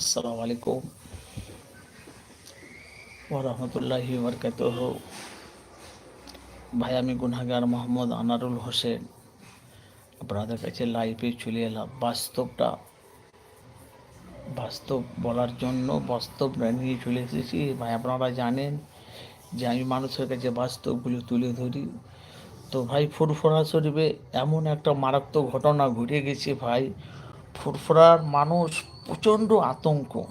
আসসালামু আলাইকুম ওরহমতুল্লাহি বরকাত ভাই, আমি গুনাগার মোহাম্মদ আনারুল হোসেন। আপনাদের কাছে লাইভে চলে এলাম। বাস্তবটা, বাস্তব বলার জন্য বাস্তব নিয়ে চলে এসেছি। ভাই, আপনারা জানেন যে আমি মানুষের কাছে বাস্তবগুলো তুলে ধরি। তো ভাই, ফুরফুরা শরীফে এমন একটা মারাত্মক ঘটনা ঘটে গেছে ভাই। ফুরফুরার মানুষ প্রচণ্ড আতঙ্ক।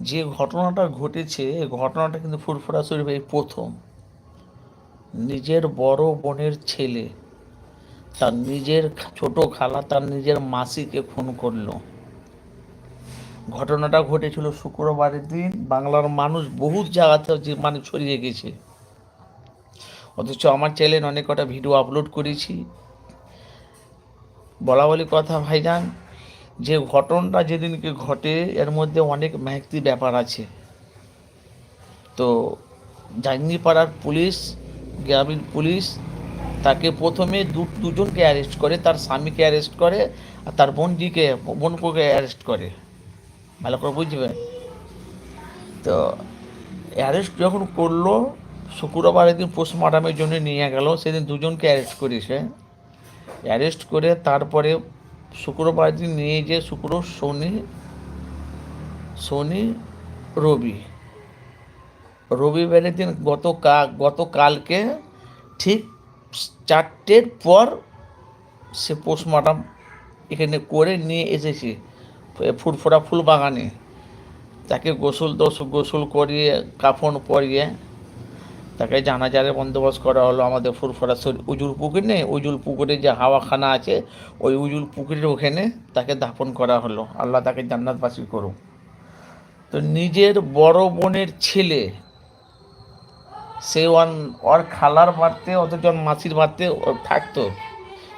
যে ঘটনাটা ঘটেছে ঘটনাটা কিন্তু ফুরফুরা শরীফে এই প্রথম। নিজের বড় বোনের ছেলে, তার নিজের ছোট খালা, তার নিজের মাসিকে খুন করল। ঘটনাটা ঘটেছিল শুক্রবারের দিন। বাংলার মানুষ বহুত জায়গাতে মানে ছড়িয়ে গেছে। অথচ আমার চ্যানেলে অনেক কটা ভিডিও আপলোড করেছি। বলা বলি কথা, ভাইজান, যে ঘটনাটা যেদিনকে ঘটে, এর মধ্যে অনেক মেহক্তি ব্যাপার আছে। তো জাঙ্গিপাড়ার পুলিশ, গ্রামীণ পুলিশ, তাকে প্রথমে দু, দুজনকে অ্যারেস্ট করে, তার স্বামীকে অ্যারেস্ট করে, আর তার বোনজিকে বোনকে অ্যারেস্ট করে। ভালো করে বুঝবেন তো অ্যারেস্ট যখন করল শুক্রবারের দিন পোস্টমর্টমের জন্য নিয়ে গেল, সেদিন দুজনকে অ্যারেস্ট করেছে। অ্যারেস্ট করে তারপরে শুক্রবার দিন নিয়ে যে শুক্র, শনি শনি, রবি। রবিবারের দিন গত গতকালকে ঠিক চারটের পর সে পোস্টমর্টম এখানে করে নিয়ে এসেছে ফুরফুরা ফুল বাগানে তাকে গোসল দোষ গোসল করিয়ে, কাফন পরিয়ে তাকে জানাজারে বন্দোবস্ত করা হলো আমাদের ফুরফুরা উজুল পুকুর। নেই উজুল পুকুরে যে হাওয়াখানা আছে, ওই উজুল পুকুরের ওখানে তাকে দাফন করা হলো। আল্লাহ তাকে জান্নাতবাসী করুক। তো নিজের বড় বোনের ছেলে, সে ওয়ান, ওর খালার বাড়তে অতজন মাসির বাড়তে থাকতো।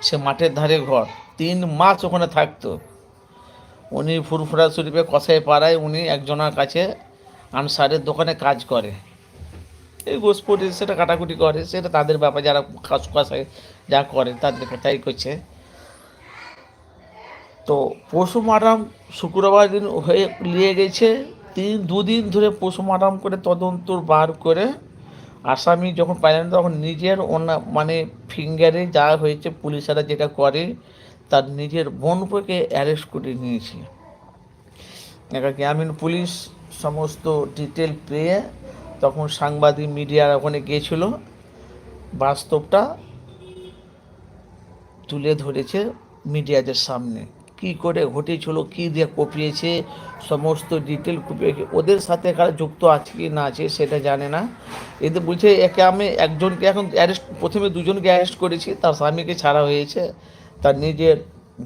সে মাঠের ধারে ঘর। তিন মাস ওখানে থাকতো। উনি ফুরফুরা শরীফে কষাই পাড়ায় উনি একজনের কাছে আনসারের দোকানে কাজ করে। এই গোসপটি সেটা কাটাকুটি করে, সেটা তাদের ব্যাপার যারা কাজ কষায় যা করে, তাদের তাই করছে। তো পশু পোস্টমার্টাম শুক্রবার দিন হয়ে নিয়ে গেছে। তিন, দুদিন ধরে পশু পোস্টমার্টাম করে তদন্ত বার করে আসামি যখন পাইলেন তখন নিজের ওনা মানে ফিঙ্গারে যা হয়েছে পুলিশেরা যেটা করে, তার নিজের বোনকে অ্যারেস্ট করে নিয়েছে। একটা গ্রামীণ পুলিশ সমস্ত ডিটেল পেয়ে তখন সাংবাদিক মিডিয়ার ওখানে গিয়েছিল, বাস্তবটা তুলে ধরেছে মিডিয়াদের সামনে। কি করে ঘটেছিল, কি দিয়ে কপিয়েছে, সমস্ত ডিটেল কপিয়েছে ওদের সাথে কারা যুক্ত আছে কি না আছে সেটা জানে না। এতে বলছে, একে আমি একজনকে এখন অ্যারেস্ট প্রথমে দুজনকে অ্যারেস্ট করেছি, তার স্বামীকে ছাড়া হয়েছে, তার নিজের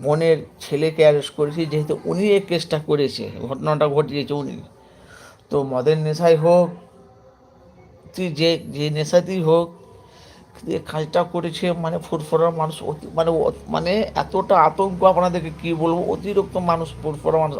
বোনের ছেলেকে অ্যারেস্ট করেছি, যেহেতু উনি এই কেসটা করেছে, ঘটনাটা ঘটিয়েছে উনি। তো মদের নেশাই হোক তুই যে যে নেশাতেই হোক, যে কাজটা করেছে মানে ফুরফুরার মানুষ মানে মানে এতটা আতঙ্ক আপনাদেরকে কী বলব? অতিরিক্ত মানুষ, ফুরফুরা মানুষ